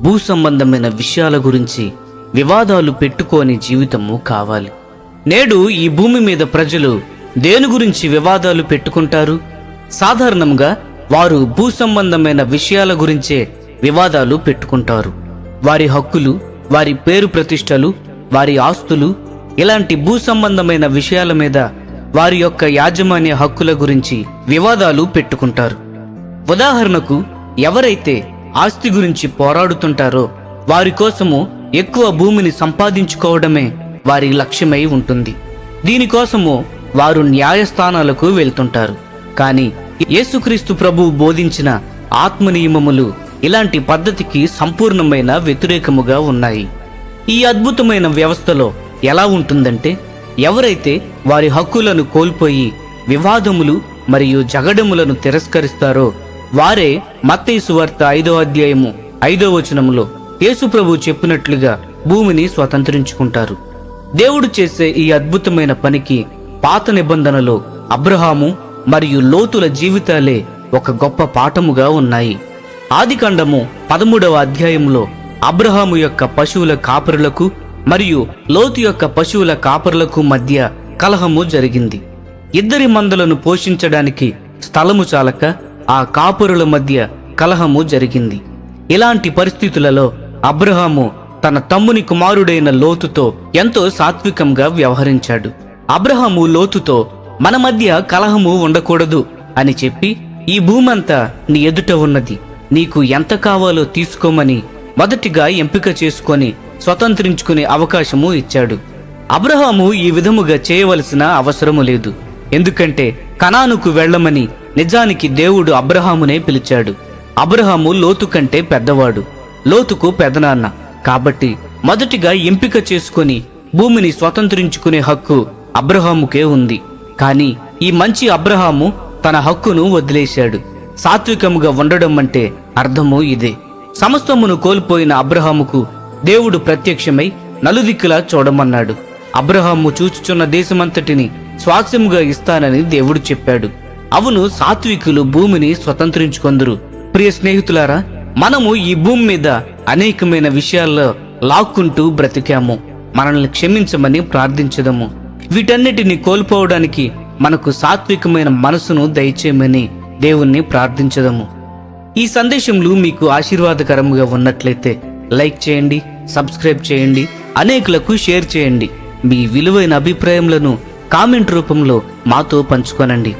భూ సంబంధమైన విషయాల గురించి వివాదాలు పెట్టుకోని జీవితము కావాలి. నేడు ఈ భూమి మీద ప్రజలు దేని గురించి వివాదాలు పెట్టుకుంటారు? సాధారణంగా వారు భూ సంబంధమైన విషయాల గురించే వివాదాలు పెట్టుకుంటారు. వారి హక్కులు వారి పేరు ప్రతిష్టలు వారి ఆస్తులు ఇలాంటి భూ సంబంధమైన విషయాల మీద వారి యొక్క యాజమాన్య హక్కుల గురించి వివాదాలు పెట్టుకుంటారు. ఉదాహరణకు ఎవరైతే ఆస్తి గురించి పోరాడుతుంటారో వారి కోసము ఎక్కువ భూమిని సంపాదించుకోవడమే వారి లక్ష్యమై ఉంటుంది. దీనికోసము వారు న్యాయస్థానాలకు వెళ్తుంటారు. కానీ యేసుక్రీస్తు ప్రభువు బోధించిన ఆత్మ నియమములు ఇలాంటి పద్ధతికి సంపూర్ణమైన వ్యతిరేకముగా ఉన్నాయి. ఈ అద్భుతమైన వ్యవస్థలో ఎలా ఉంటుందంటే ఎవరైతే వారి హక్కులను కోల్పోయి వివాదములు మరియు జగడములను తిరస్కరిస్తారో వారే మత్తయి సువార్త ఐదో అధ్యాయము ఐదో వచనములో యేసుప్రభు చెప్పినట్లుగా భూమిని స్వతంత్రించుకుంటారు. దేవుడు చేసే ఈ అద్భుతమైన పనికి పాత నిబంధనలో అబ్రహాము మరియు లోతుల జీవితాలే ఒక గొప్ప పాఠముగా ఉన్నాయి. ఆదికాండము పదమూడవ అధ్యాయంలో అబ్రహాము యొక్క పశువుల కాపరులకు మరియు లోతు యొక్క పశువుల కాపరులకు మధ్య కలహము జరిగింది. ఇద్దరి మందలను పోషించడానికి స్థలము చాలక ఆ కాపురుల మధ్య కలహము జరిగింది. ఇలాంటి పరిస్థితులలో అబ్రహాము తన తమ్ముని కుమారుడైన లోతుతో ఎంతో సాత్వికంగా వ్యవహరించాడు. అబ్రహాము లోతుతో మన మధ్య కలహము ఉండకూడదు అని చెప్పి ఈ భూమంతా నీ ఎదుట ఉన్నది. నీకు ఎంత కావాలో తీసుకోమని మొదటిగా ఎంపిక చేసుకొని స్వతంత్రించుకునే అవకాశము ఇచ్చాడు. అబ్రహాము ఈ విధముగా చేయవలసిన అవసరము లేదు. ఎందుకంటే కనానుకు వెళ్ళమని నిజానికి దేవుడు అబ్రహామునే పిలిచాడు. అబ్రహాము లోతు కంటే పెద్దవాడు లోతుకు పెదనాన్న. కాబట్టి మొదటిగా ఎంపిక చేసుకొని భూమిని స్వతంత్రించుకునే హక్కు అబ్రహాముకే ఉంది. కానీ ఈ మంచి అబ్రహాము తన హక్కును వదిలేశాడు. సాత్వికముగా ఉండడం అంటే అర్థము ఇదే. సమస్తమును కోల్పోయిన అబ్రహాముకు దేవుడు ప్రత్యక్షమై నలుదిక్కులా చూడమన్నాడు. అబ్రహాము చూచుచున్న దేశమంతటిని స్వాస్యముగా ఇస్తానని దేవుడు చెప్పాడు. అవును సాత్వికులు భూమిని స్వతంత్రించుకొందరు. ప్రియ స్నేహితులారా మనము ఈ భూమి మీద అనేకమైన విషయాల్లో లాక్కుంటూ బ్రతికాము. మనల్ని క్షమించమని ప్రార్థించదము. వీటన్నిటిని కోల్పోవడానికి మనకు సాత్వికమైన మనసును దయచేయమని దేవుణ్ణి ప్రార్థించదము. ఈ సందేశంలు మీకు ఆశీర్వాదకరంగా ఉన్నట్లయితే లైక్ చేయండి సబ్స్క్రైబ్ చేయండి అనేకులకు షేర్ చేయండి. మీ విలువైన అభిప్రాయములను కామెంట్ రూపంలో మాతో పంచుకోనండి.